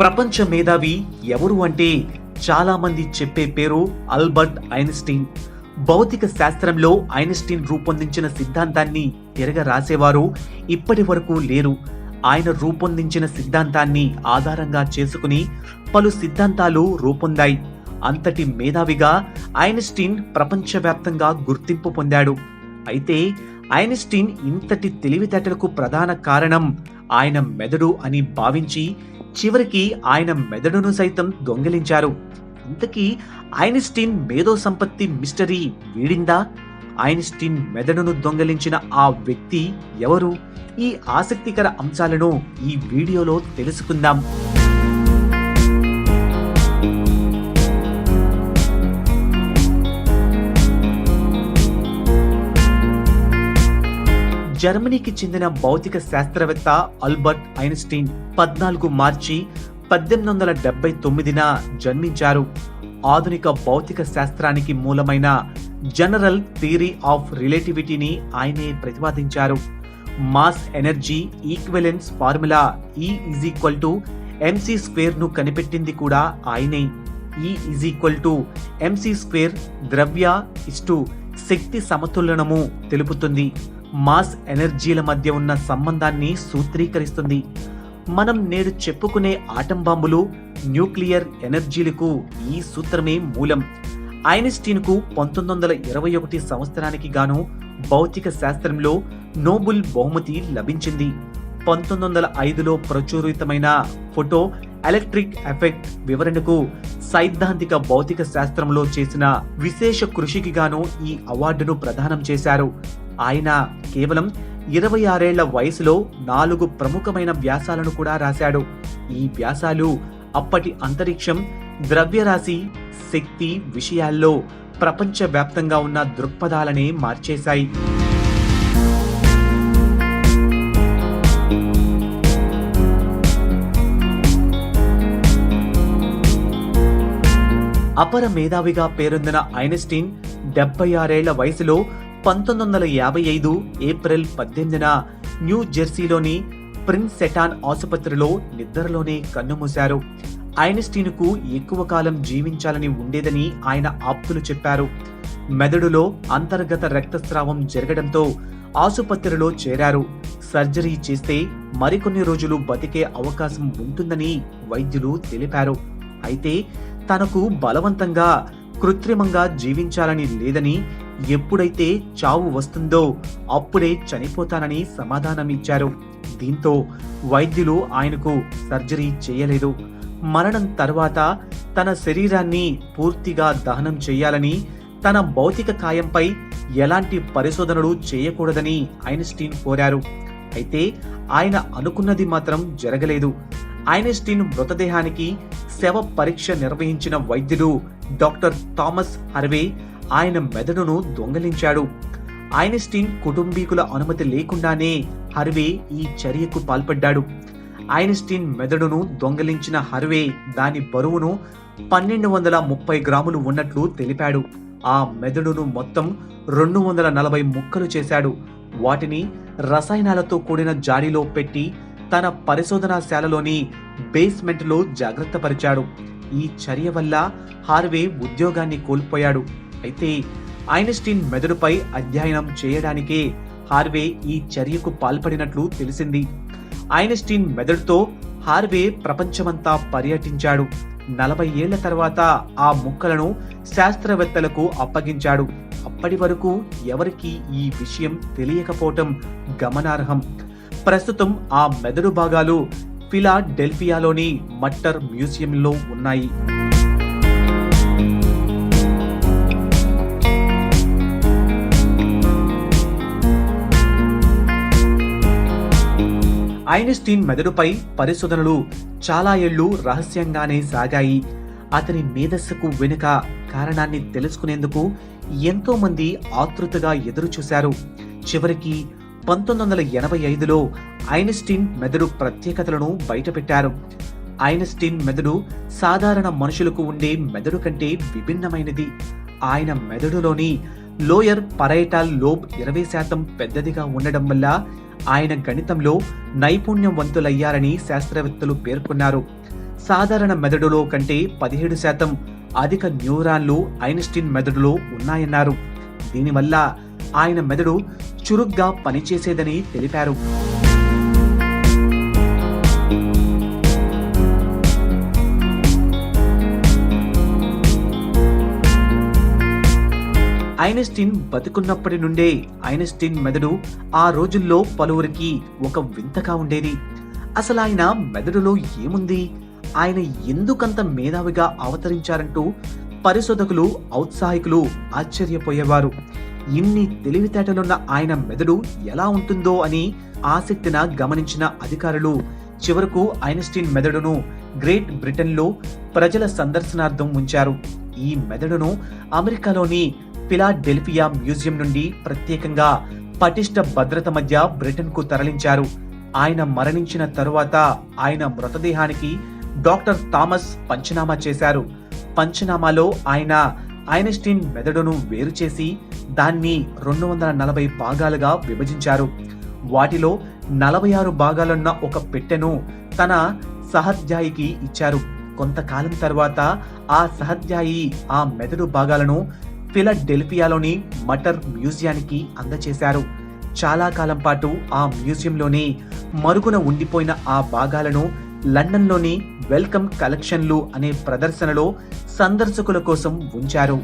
ప్రపంచ మేధావి ఎవరు అంటే చాలామంది చెప్పే పేరు అల్బర్ట్ ఐన్స్టీన్. భౌతిక శాస్త్రంలో ఐన్స్టీన్ రూపొందించిన సిద్ధాంతాన్ని తిరగ రాసేవారు ఇప్పటి వరకు లేరు. ఆయన రూపొందించిన సిద్ధాంతాన్ని ఆధారంగా చేసుకుని పలు సిద్ధాంతాలు రూపొందాయి. అంతటి మేధావిగా ఐన్స్టీన్ ప్రపంచవ్యాప్తంగా గుర్తింపు పొందాడు. అయితే ఐన్స్టీన్ ఇంతటి తెలివితేటలకు ప్రధాన కారణం ఆయన మెదడు అని భావించి చివరికి ఆయన మెదడును సైతం దొంగిలించారు. ఇంతకీ ఐన్స్టీన్ మేధో సంపత్తి మిస్టరీ వీడిందా? ఐన్స్టీన్ మెదడును దొంగలించిన ఆ వ్యక్తి ఎవరు? ఈ ఆసక్తికర అంశాలను ఈ వీడియోలో తెలుసుకుందాం. జర్మనీకి చెందిన భౌతిక శాస్త్రవేత్త అల్బర్ట్ ఐన్స్టీన్ పద్నాలుగు మార్చి పద్దెనిమిది వందల డెబ్బై తొమ్మిదిన జన్మించారు. ఆధునిక భౌతిక శాస్త్రానికి మూలమైన జనరల్ థియరీ ఆఫ్ రిలేటివిటీని ఆయనే ప్రతిపాదించారు. Mass energy equivalence formula E is equal to MC స్క్వేర్ను కనిపెట్టింది కూడా ఆయనే. E is equal to MC square ద్రవ్య ఇస్టు శక్తి సమతులనము తెలుపుతుంది. మాస్ ఎనర్జీల మధ్య ఉన్న సంబంధాన్ని సూత్రీకరిస్తుంది. మనం నేడు చెప్పుకునే ఆటం బాంబులు న్యూక్లియర్ ఎనర్జీలకు ఈ సూత్రమే మూలం. ఐన్స్టీన్కు పంతొమ్మిది వందల ఇరవై ఒకటి సంవత్సరానికి గాను భౌతిక శాస్త్రంలో నోబుల్ బహుమతి లభించింది. పంతొమ్మిది వందల ఐదులో ప్రచురితమైన ఫోటో ఎలక్ట్రిక్ ఎఫెక్ట్ వివరణకు సైద్ధాంతిక భౌతిక శాస్త్రంలో చేసిన విశేష కృషికి గాను ఈ అవార్డును ప్రదానం చేశారు. ఆయన కేవలం ఇరవై ఆరేళ్ళ వయసులో నాలుగు ప్రముఖమైన వ్యాసాలను కూడా రాశాడు. ఈ వ్యాసాలు అప్పటి అంతరిక్షం ద్రవ్యరాశి శక్తి విషయాల్లో ప్రపంచవ్యాప్తంగా ఉన్న దృక్పథాలనే మార్చేశాయి. అపర మేధావిగా పేరొందిన ఐన్స్టీన్ డెబ్బై ఆరేళ్ళ వయసులో పంతొమ్మిది వందల యాభై ఐదు ఏప్రిల్ పద్దెనిమిదిన న్యూ జెర్సీలోని ప్రిన్స్ సెటాన్ ఆసుపత్రిలో నిద్రలోనే కన్నుమూశారు. ఐన్స్టీన్కు ఎక్కువ కాలం జీవించాలని ఉండేదని ఆయన ఆప్తులు చెప్పారు. మెదడులో అంతర్గత రక్తస్రావం జరగడంతో ఆసుపత్రిలో చేరారు. సర్జరీ చేస్తే మరికొన్ని రోజులు బతికే అవకాశం ఉంటుందని వైద్యులు తెలిపారు. అయితే తనకు బలవంతంగా కృత్రిమంగా జీవించాలని లేదని ఎప్పుడైతే చావు వస్తుందో అప్పుడే చనిపోతానని సమాధానమిచ్చారు. దీంతో వైద్యులు ఆయనకు సర్జరీ చేయలేదు. మరణం తర్వాత తన శరీరాన్ని పూర్తిగా దహనం చేయాలని తన భౌతిక కాయంపై ఎలాంటి పరిశోధనలు చేయకూడదని ఐన్స్టీన్ కోరారు. అయితే ఆయన అనుకున్నది మాత్రం జరగలేదు. ఐన్స్టీన్ మృతదేహానికి శవ పరీక్ష నిర్వహించిన వైద్యుడు డాక్టర్ థామస్ హర్వే ఆయన మెదడును దొంగలించాడు. ఐన్స్టీన్ కుటుంబీకుల అనుమతి లేకుండానే హర్వే ఈ చర్యకు పాల్పడ్డాడు. ఐన్స్టీన్ మెదడును దొంగలించిన హర్వే దాని బరువును పన్నెండు వందల ముప్పై గ్రాములు ఉన్నట్లు తెలిపాడు. ఆ మెదడును మొత్తం రెండు వందల నలభై ముక్కలు చేశాడు. వాటిని రసాయనాలతో కూడిన జాడీలో పెట్టి తన పరిశోధనాశాలలోని బేస్మెంట్లో జాగ్రత్తపరిచాడు. ఈ చర్య వల్ల హార్వే ఉద్యోగాన్ని కోల్పోయాడు. అయితే ఐన్స్టీన్ మెదడుపై అధ్యయనం చేయడానికే హార్వే ఈ చర్యకు పాల్పడినట్లు తెలిసింది. ఐన్స్టీన్ మెదడుతో హార్వే ప్రపంచమంతా పర్యటించాడు. నలభై ఏళ్ళ తర్వాత ఆ ముక్కలను శాస్త్రవేత్తలకు అప్పగించాడు. అప్పటి వరకు ఎవరికి ఈ విషయం తెలియకపోవటం గమనార్హం. ప్రస్తుతం ఆ మెదడు భాగాలు ఫిలాడెల్ఫియాలోని మట్టర్ మ్యూజియంలో ఉన్నాయి. ఐన్స్టీన్ మెదడుపై పరిశోధనలు చాలా ఏళ్ళు రహస్యంగానే సాగాయి. అతని మేధస్సుకు వెనుక కారణాన్ని తెలుసుకునేందుకు ఎంతో మంది ఆతృతగా ఎదురుచూశారు. చివరికి పంతొమ్మిది వందల ఎనభై ఐదులో ఐన్స్టీన్ మెదడు ప్రత్యేకతలను బయటపెట్టారు. ఐన్స్టీన్ మెదడు సాధారణ మనుషులకు ఉండే మెదడు కంటే విభిన్నమైనది. ఆయన మెదడులోని లోయర్ పరైటాల్ లోబ్ ఇరవై శాతం పెద్దదిగా ఉండడం వల్ల ఆయన గణితంలో నైపుణ్యవంతులయ్యారని శాస్త్రవేత్తలు పేర్కొన్నారు. సాధారణ మెదడులో కంటే పదిహేడు శాతం అధిక న్యూరాన్లు ఐన్స్టీన్ మెదడులో ఉన్నాయన్నారు. దీనివల్ల ఆయన మెదడు చురుగ్గా పనిచేసేదని తెలిపారు. ఐనస్టీన్ బతికున్నప్పటి నుండే ఐనస్టీన్ మెదడు ఆ రోజుల్లో పలువురికి ఒక వింతగా ఉండేది. అసలు ఆయన మెదడులో ఏముంది? ఆయన ఎందుకంత మేధావిగా అవతరించారంటూ పరిశోధకులు ఔత్సాహికులు ఆశ్చర్యపోయేవారు. ఇన్ని తెలివితేటలున్న ఆయన మెదడు ఎలా ఉంటుందో అని ఆసక్తిన గమనించిన అధికారులు చివరకు ఐన్స్టీన్ మెదడును గ్రేట్ బ్రిటన్లో ప్రజల సందర్శనార్థం ఉంచారు. ఈ మెదడును అమెరికాలోని ఫిలాడెల్ఫియా మ్యూజియం నుండి ప్రత్యేకంగా పటిష్ట భద్రత మధ్య బ్రిటన్కు తరలించారు. ఆయన మరణించిన తరువాత ఆయన మృతదేహానికి డాక్టర్ థామస్ పంచనామా చేశారు. పంచనామాలో ఆయన ఐనస్టీన్ మెదడును వేరు చేసి దాన్ని రెండు వందల నలభై భాగాలుగా విభజించారు. వాటిలో నలభై ఆరు భాగాలున్న ఒక పెట్టెను తన సహధ్యాయికి ఇచ్చారు. కొంతకాలం తర్వాత ఆ సహధ్యాయి ఆ మెదడు భాగాలను ఫిలడెల్ఫియాలోని మటర్ మ్యూజియానికి అందచేశారు. చాలా కాలం పాటు ఆ మ్యూజియంలోనే మరుగున ఉండిపోయిన ఆ భాగాలను లండన్లోని వెల్కమ్ కలెక్షన్లు అనే ప్రదర్శనలో సందర్శకుల కోసం ఉంచారు.